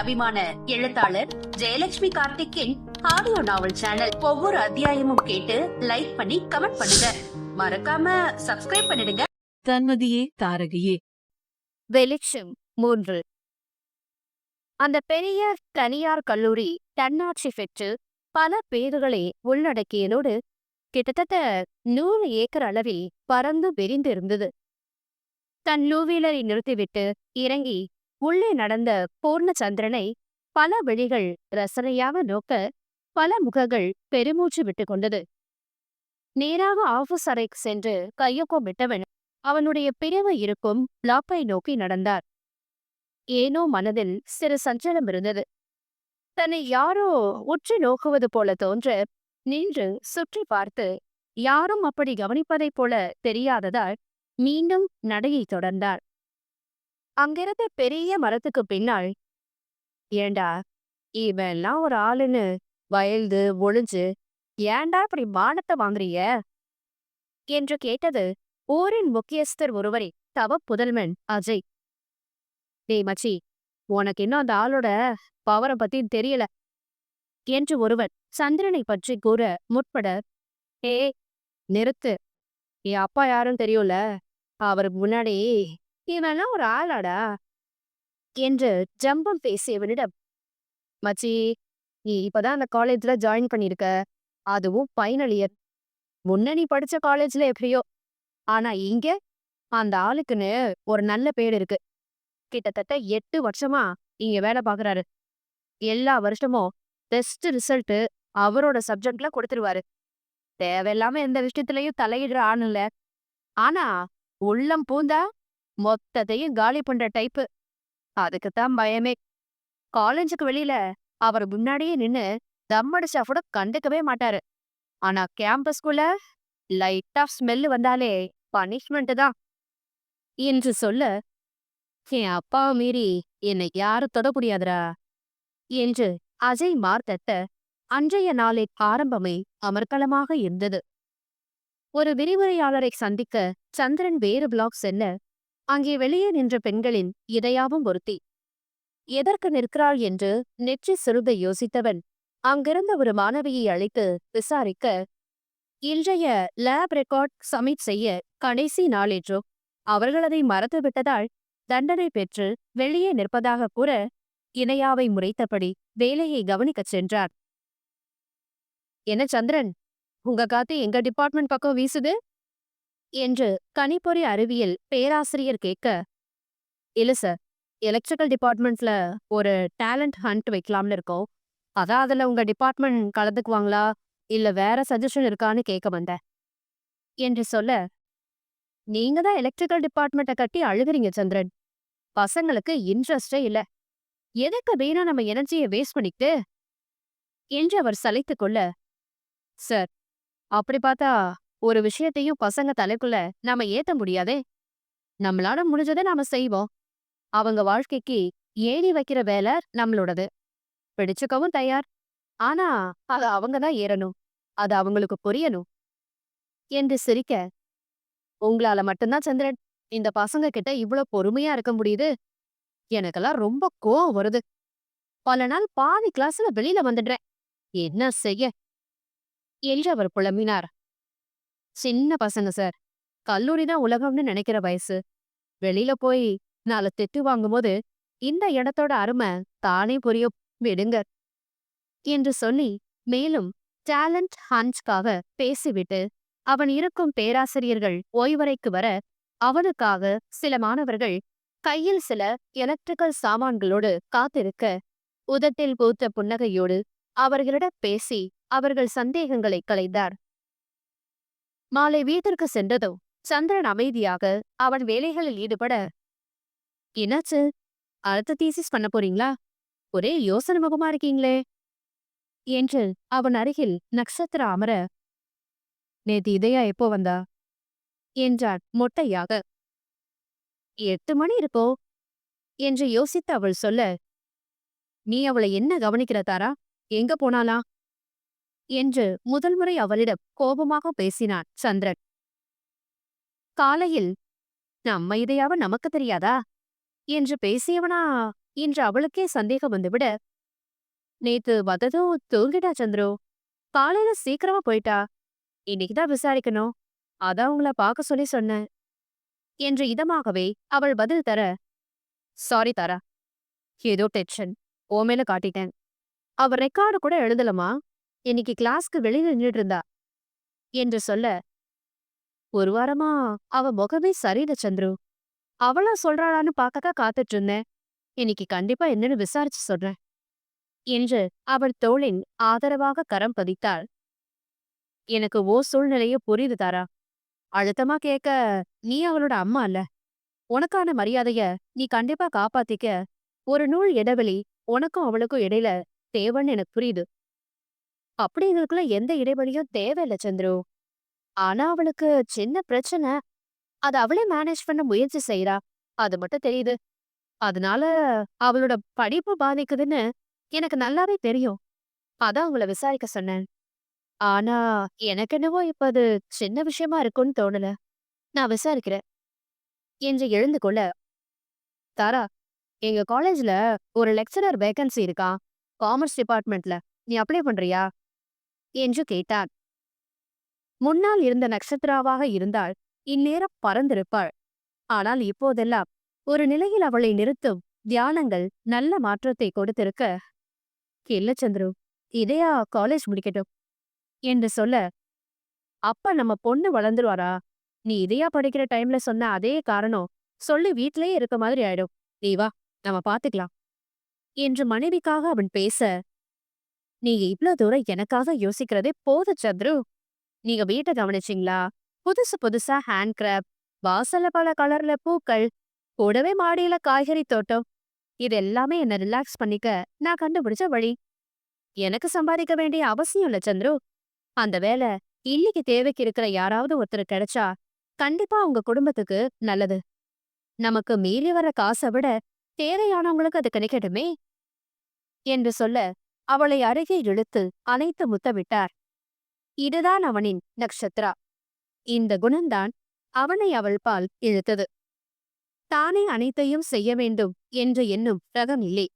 அபிமான எழுத்தாளர் ஜெயலட்சுமி கார்த்திக்கின் ஆடியோ நாவல் சேனல் ஒவ்வொரு அத்தியாயமும் கேட்டு லைக் பண்ணி கமெண்ட் பண்ணுங்க. மறக்காம சப்ஸ்கிரைப் பண்ணிடுங்க. தன்மதியே தாரகையே. வெளிச்சம் மூன்று. அந்த பெரிய தனியார் கல்லூரி தன்னாட்சி பெற்று பல பேர்களை உள்ளடக்கியதோடு கிட்டத்தட்ட நூறு ஏக்கர் அளவில் பறந்து விரிந்திருந்தது. தன் லூவீலரை நிறுத்திவிட்டு இறங்கி உள்ளே நடந்த பூர்ணச்சந்திரனை பல விழிகள் ரசனையாக நோக்க பல முகங்கள் பெருமூச்சு விட்டுக் கொண்டது. நேராக ஆபீஸ் அறைக்கு சென்று கையொக்கம் விட்டவன் அவனுடைய பிரிவு இருக்கும் பிளாப்பை நோக்கி நடந்தார். ஏனோ மனதில் சிறு சஞ்சலம் இருந்தது. தன்னை யாரோ உற்று நோக்குவது போல தோன்ற நின்று சுற்றி பார்த்து யாரும் அப்படி கவனிப்பதைப் போல தெரியாததால் மீண்டும் நடையை தொடர்ந்தார். அங்கிருந்த பெரிய மரத்துக்கு பின்னால் ஏண்டா இவெல்லாம் ஒரு ஆளுன்னு வயல்து ஒளிஞ்சு ஏண்டா இப்படி மானத்தை வாங்குறீங்க? என்று கேட்டது ஊரின் முக்கியஸ்தர் ஒருவரை தவ புதல்வன் அஜய். டேய் மச்சி உனக்கு இன்னும் அந்த ஆளோட பவரை பத்தி தெரியல என்று ஒருவன் சந்திரனை பற்றி கூற முற்பட ஏ நிறுத்து என் அப்பா யாரும் தெரியும்ல அவருக்கு முன்னாடி இவன்லாம் ஒரு ஆளாடா. என்று ஜம்பம் பேசியவனிடம் மச்சி நீ இப்பதான் அந்த காலேஜ்ல ஜாயின் பண்ணிருக்க. அதுவும் ஃபைனல் இயர். முன்ன நீ படிச்ச காலேஜ்ல எப்படியோ. ஆனா இங்க அந்த ஆளுக்குன்னு ஒரு நல்ல பேர் இருக்கு. கிட்டத்தட்ட எட்டு வருஷமா இங்க வேலை பாக்குறாரு. எல்லா வருஷமும் பெஸ்ட் ரிசல்ட் அவரோட சப்ஜெக்ட்ல கொடுத்துருவாரு. தேவையில்லாம எந்த விஷயத்துலயும் தலையிடுற ஆண் இல்ல. ஆனா உள்ளம் பூந்தா மொத்தத்தையும் காலி பண்ற டைப்பு. அதுக்குத்தான் பயமே. காலேஜுக்கு வெளியில அவர் முன்னாடியே நின்னு தம்மடிச்சா கூட கண்டுக்கவே மாட்டாரு. ஆனா கேம்பஸ்குள்ள லைட்டா ஸ்மெல்லு வந்தாலே பனிஷ்மெண்ட் தான். என்று சொல்ல என் அப்பாவை மீறி என்னை யாரும் தொட முடியாதுடா என்று அஜய் மார்த்தட்ட அன்றைய நாளின் ஆரம்பமே அமர்க்கலமாக இருந்தது. ஒரு விரிவுரையாளரை சந்திக்க சந்திரன் வேறு பிளாக் செல்ல அங்கே வெளியே நின்ற பெண்களின் இதையாவும் ஒருத்தி. எதற்கு நிற்கிறாள்? என்று நெற்றி சுருக யோசித்தவன் அங்கிருந்த ஒரு மாணவியை அழைத்து விசாரிக்க இன்றைய லேப் ரெக்கார்ட் சப்மிட் செய்ய கடைசி நாளேற்றோ அவர்கள் அதை மறந்துவிட்டதால் தண்டனை பெற்று வெளியே நிற்பதாக கூற இணையாவை முறைத்தபடி வேலையை கவனிக்கச் சென்றார். என்ன சந்திரன் உங்க காத்து எங்க டிபார்ட்மெண்ட் பக்கம் வீசுது? என்று கணிப்பொறி அறிவியல் பேராசிரியர் கேட்க இல்ல சார் எலக்ட்ரிக்கல் டிபார்ட்மெண்ட்ல ஒரு டேலண்ட் ஹண்ட் வைக்கலாம்னு இருக்கோம். அதான் அதுல உங்க டிபார்ட்மெண்ட் கலந்துக்குவாங்களா? இல்ல வேற சஜஷன் இருக்கான்னு கேட்க வந்தேன். என்று சொல்ல நீங்க தான் எலக்ட்ரிக்கல் டிபார்ட்மெண்ட்டை கட்டி அழுகுறீங்க சந்திரன். பசங்களுக்கு இன்ட்ரெஸ்டே இல்ல. எதுக்கு வீணா நம்ம எனர்ஜியை வேஸ்ட் பண்ணிக்கிட்டு? என்று அவர் சலைத்து கொள்ள சார் அப்படி பார்த்தா ஒரு விஷயத்தையும் பசங்க தலைக்குள்ள நாம ஏத்த முடியாதே? நம்மளால முடிஞ்சதை நாம செய்வோம். அவங்க வாழ்க்கைக்கு ஏணி வைக்கிற வேலை நம்மளோடது. பிடிச்சுக்கவும் தயார். ஆனா அது அவங்க தான் ஏறணும். அது அவங்களுக்கு புரியணும். என்று சிரிக்க உங்களால மட்டும்தான் சந்திரன். இந்த பசங்க கிட்ட இவ்ளோ பொறுமையா இருக்க முடியுது? எனக்கெல்லாம் ரொம்ப கோவம் வருது. பல நாள் பாதி கிளாஸ்ல வெளியில வந்துடுறேன். என்ன செய்ய? என்று அவர் புலம்பினார். சின்ன பசங்க சார். கல்லூரி தான் உலகம்னு நினைக்கிற வயசு. வெளியில போய் நாலு திட்டு வாங்கும்போது இந்த இடத்தோட அருமை தானே புரிய விடுங்க. என்று சொல்லி மேலும் டேலண்ட் ஹன்ச்காக பேசிவிட்டு அவன் இருக்கும் பேராசிரியர்கள் ஓய்வறைக்கு வர அவனுக்காக சில மாணவர்கள் கையில் சில எலக்ட்ரிக்கல் சாமான்களோடு காத்திருக்க உதட்டில் பூத்த புன்னகையோடு அவர்களிடம் பேசி அவர்கள் சந்தேகங்களை களைந்தார். மாலை வீட்டிற்கு சென்றதும் சந்திரன் அமைதியாக அவன் வேலைகளில் ஈடுபட என்னாச்சு? அடுத்த தீசிஸ் பண்ண போறீங்களா? ஒரே யோசனை முகமா இருக்கீங்களே? என்று அவன் அருகில் நட்சத்திர அமர நேத்து இதையா எப்போ வந்தா? என்றான் மொட்டையாக. எட்டு மணி இருப்போ? என்று யோசித்து அவள் சொல்ல நீ அவளை என்ன கவனிக்கிற தாரா? எங்க போனாலாம் என்று முதல் முறை அவளிடம் கோபமாக பேசினான் சந்திரன். காலையில் நம்ம இதையாவ நமக்கு தெரியாதா என்று பேசியவனா? இன்று அவளுக்கே சந்தேகம் வந்துவிட நேத்து வந்ததும் தூங்கிட்டா சந்துரு. காலையில சீக்கிரமா போயிட்டா. இன்னைக்குதான் விசாரிக்கணும். அதான் உங்களை பார்க்க சொல்லி சொன்னேன் என்று இதமாகவே அவள் பதில் தர சாரி தாரா. ஏதோ டென்ஷன். ஓ மேல காட்டிட்டேன். அவ ரெக்கார்டு கூட எழுதலமா? இன்னைக்கு கிளாஸ்க்கு வெளியில நின்னுட்டு இருந்தா என்று சொல்ல ஒரு வாரமா அவ முகமே சரியில்லை சந்துரு. அவளா சொல்றாளான்னு பார்க்கத்தான் காத்துட்டு இருந்தேன். இன்னைக்கு கண்டிப்பா என்னன்னு விசாரிச்சு சொல்றேன். என்று அவள் தோளின் ஆதரவாக கரம் பதித்தாள். எனக்கு ஓ சூழ்நிலைய புரியுது தாரா. அழுத்தமா கேட்க நீ அவளோட அம்மா இல்ல. உனக்கான மரியாதைய நீ கண்டிப்பா காப்பாத்திக்க ஒரு நூல் இடைவெளி உனக்கும் அவளுக்கும் இடையில தேவன்னு எனக்கு புரியுது. அப்படி எங்களுக்குள்ள எந்த இடைவெளியும் தேவையில்ல சந்துரு. ஆனா அவளுக்கு சின்ன பிரச்சனை. அத அவளே மேனேஜ் பண்ண முயற்சி செய்யறா அது மட்டும் தெரியுது. அதனால அவளோட படிப்பு பாதிக்குதுன்னு எனக்கு நல்லாவே தெரியும். அதான் உங்களை விசாரிக்க சொன்னேன். ஆனா எனக்கு என்னவோ இப்ப அது சின்ன விஷயமா இருக்கும்னு தோணல. நான் விசாரிக்கிறேன். என்று எழுந்து கொள்ள தாரா எங்க காலேஜ்ல ஒரு லெக்சரர் வேகன்சி இருக்கா? காமர்ஸ் டிபார்ட்மெண்ட்ல நீ அப்ளை பண்றியா? என்று கேட்டான் முன்னால் இருந்த நட்சத்திராவாக இருந்தால் இந்நேரம் பறந்திருப்பாள். ஆனால் இப்போதெல்லாம் ஒரு நிலையில் அவளை நிறுத்தும் தியானங்கள் நல்ல மாற்றத்தை கொடுத்திருக்க இல்ல சந்துரு இதையா காலேஜ் முடிக்கட்டும் என்று சொல்ல அப்ப நம்ம பொண்ணு வளர்ந்துருவாரா? நீ இதையா படிக்கிற டைம்ல சொன்ன அதே காரணம் சொல்லி வீட்டிலேயே இருக்க மாதிரி ஆயிடும். நீ வா நம்ம பாத்துக்கலாம் என்று மனைவிக்காக அவன் பேச நீங்க இவ்ளோ தூரம் எனக்காக யோசிக்கிறதே போது சத்ரு நீங்க வீட்டை கவனிச்சிங்களா? புதுசு புதுசா ஹேண்ட் கிராப் வாசல்ல பல கலர்ல பூக்கள் கூடவே மாடியில காய்கறி தோட்டம். இது எல்லாமே என்ன ரிலாக்ஸ் பண்ணிக்க நான் கண்டுபிடிச்ச வழி. எனக்கு சம்பாதிக்க வேண்டிய அவசியம் இல்ல சந்துரு. அந்த வேலை இன்னைக்கு தேவைக்கு இருக்கிற யாராவது ஒருத்தர் கிடைச்சா கண்டிப்பா உங்க குடும்பத்துக்கு நல்லது. நமக்கு மீறி வர காசை விட தேவையானவங்களுக்கு அது கிடைக்கட்டுமே? என்று சொல்ல அவளை அருகே இழுத்து அணைத்து முத்தமிட்டார். இதுதான் அவனின் நக்ஷத்ரா இந்த குணம்தான் அவனை அவள் பால் இழுத்தது. தானே அனைத்தையும் செய்ய வேண்டும் என்று எண்ணும் ரகம் இல்லை.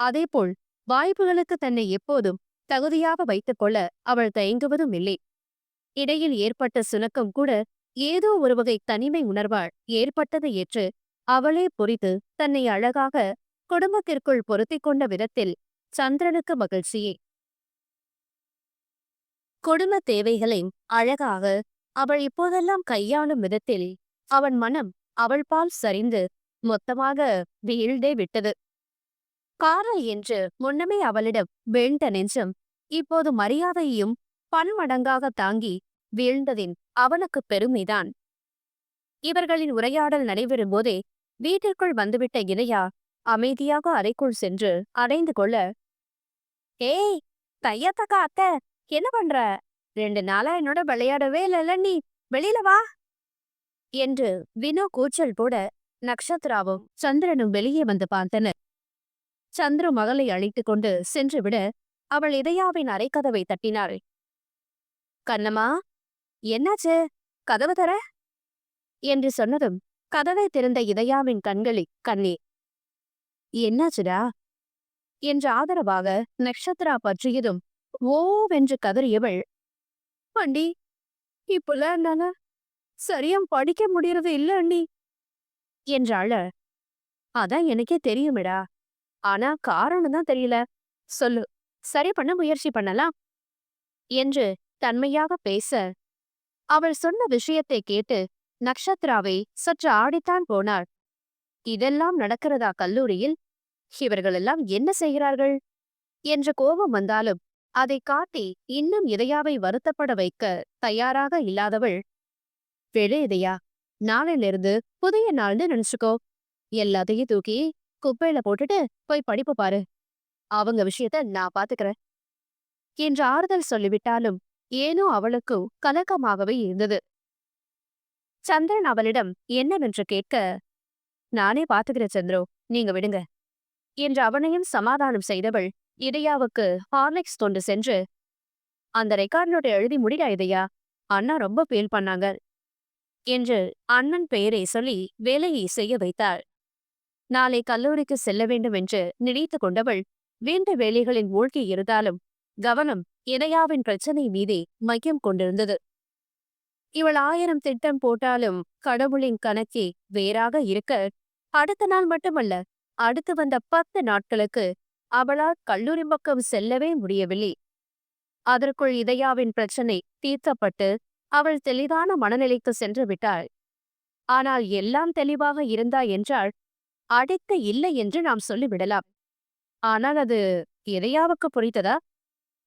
அதேபோல் வாய்ப்புகளுக்கு தன்னை எப்போதும் தகுதியாக வைத்துக் கொள்ள அவள் தயங்குவதும் இல்லை. இடையில் ஏற்பட்ட சுணக்கம் கூட ஏதோ ஒரு வகை தனிமை உணர்வாள் ஏற்பட்டது ஏற்று அவளே பொறித்து தன்னை அழகாக குடும்பத்திற்குள் பொருத்திக் கொண்ட விதத்தில் சந்திரனுக்கு மகிழ்ச்சியே குடும்ப தேவைகளை அழகாக அவள் இப்போதெல்லாம் கையாளும் விதத்தில் அவன் மனம் அவள் பால் சரிந்து மொத்தமாக வீழ்ந்தே விட்டது. காரல் என்று முன்னமே அவளிடம் வீழ்ந்த நெஞ்சம் இப்போது மரியாதையையும் பன்மடங்காக தாங்கி வீழ்ந்ததின் அவனுக்கு பெருமைதான். இவர்களின் உரையாடல் நடைபெறும் போதே வீட்டிற்குள் வந்துவிட்ட இனையா அமைதியாக அறைக்குள் சென்று அடைந்து கொள்ள ஏய் தையத்தக்கா அத்தை என்ன பண்ற? ரெண்டு நாளா என்னோட விளையாடவே இல்லைல்ல நீ வெளியில வா. என்று வினு கூச்சல் போட நக்ஷத்ராவும் சந்திரனும் வெளியே வந்து பார்த்தனர். சந்திரு மகளை அழைத்துக் கொண்டு சென்று விட அவள் இதயாவின் அரைக்கதவை தட்டினாள். கண்ணம்மா என்னாச்சு? கதவு தர? என்று சொன்னதும் கதவை திறந்த இதயாவின் கண்களில் கண்ணீர். என்னாச்சுடா? என்ற ஆதரவாக நக்ஷத்ரா பற்றியதும் ஓவென்று கதறியவள் அண்டி இப்பெல்லாம் என்னால சரியா படிக்க முடியறது இல்ல அண்டி என்றாள. அதான் எனக்கே தெரியுமிடா. ஆனா காரணம் தான் தெரியல. சொல்லு. சரி பண்ண முயற்சி பண்ணலாம் என்று தன்மையாக பேச அவள் சொன்ன விஷயத்தை கேட்டு நக்ஷத்ராவை சற்று ஆடித்தான் போனாள். இதெல்லாம் நடக்கிறதா கல்லூரியில்? இவர்களெல்லாம் என்ன செய்கிறார்கள்? என்ற கோபம் வந்தாலும் அதை காட்டி இன்னும் இதயாவை வருத்தப்பட வைக்க தயாராக இல்லாதவள் வெளு இதயா நாளையிலிருந்து புதிய நாள்னு நினைச்சுக்கோ. எல்லாத்தையும் தூக்கி குப்பையில போட்டுட்டு போய் படிப்பு பாரு. அவங்க விஷயத்த நான் பாத்துக்கிறேன். என்று ஆறுதல் சொல்லிவிட்டாலும் ஏனோ அவளுக்கு கலக்கமாகவே இருந்தது. சந்திரன் அவளிடம் என்னவென்று கேட்க நானே பாத்துக்கிறேன் சந்திரோ நீங்க விடுங்க. என்று அவனையும் சமாதானம் செய்தவள் இதயாவுக்கு ஹார்லிக்ஸ் தொண்டு சென்று அந்த ரெக்கார்ட் நோட்டை எழுதி முடியா இதயா? அண்ணா ரொம்ப ஃபீல் பண்ணாங்க என்று அண்ணன் பெயரை சொல்லி வேலையை செய்ய வைத்தாள். நாளை கல்லூரிக்கு செல்ல வேண்டும் என்று நினைத்து கொண்டவள் வீண்ட வேலைகளின் மூழ்கி இருந்தாலும் கவனம் இணையாவின் பிரச்சனை மீதே மையம் கொண்டிருந்தது. இவள் ஆயிரம் திட்டம் போட்டாலும் கடவுளின் கணக்கே வேறாக இருக்க அடுத்த நாள் மட்டுமல்ல அடுத்து வந்த பத்து நாட்களுக்கு அவளால் கல்லூரி பக்கம் செல்லவே முடியவில்லை. அதற்குள் இதயாவின் பிரச்சனை தீர்த்தப்பட்டு அவள் தெளிவான மனநிலைக்கு சென்று விட்டாள். ஆனால் எல்லாம் தெளிவாக இருந்தா என்றால் அடைக்க இல்லை என்று நாம் சொல்லிவிடலாம். ஆனால் அது இதயாவுக்கு புரித்ததா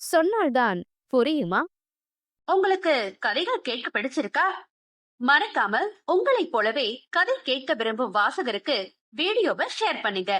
சொன்னால்தான். புரியுமா? உங்களுக்கு கதைகள் கேட்க பிடிச்சிருக்கா? மறக்காமல் உங்களைப் போலவே கதை கேட்க விரும்பும் வாசகருக்கு வீடியோவை ஷேர் பண்ணுங்க.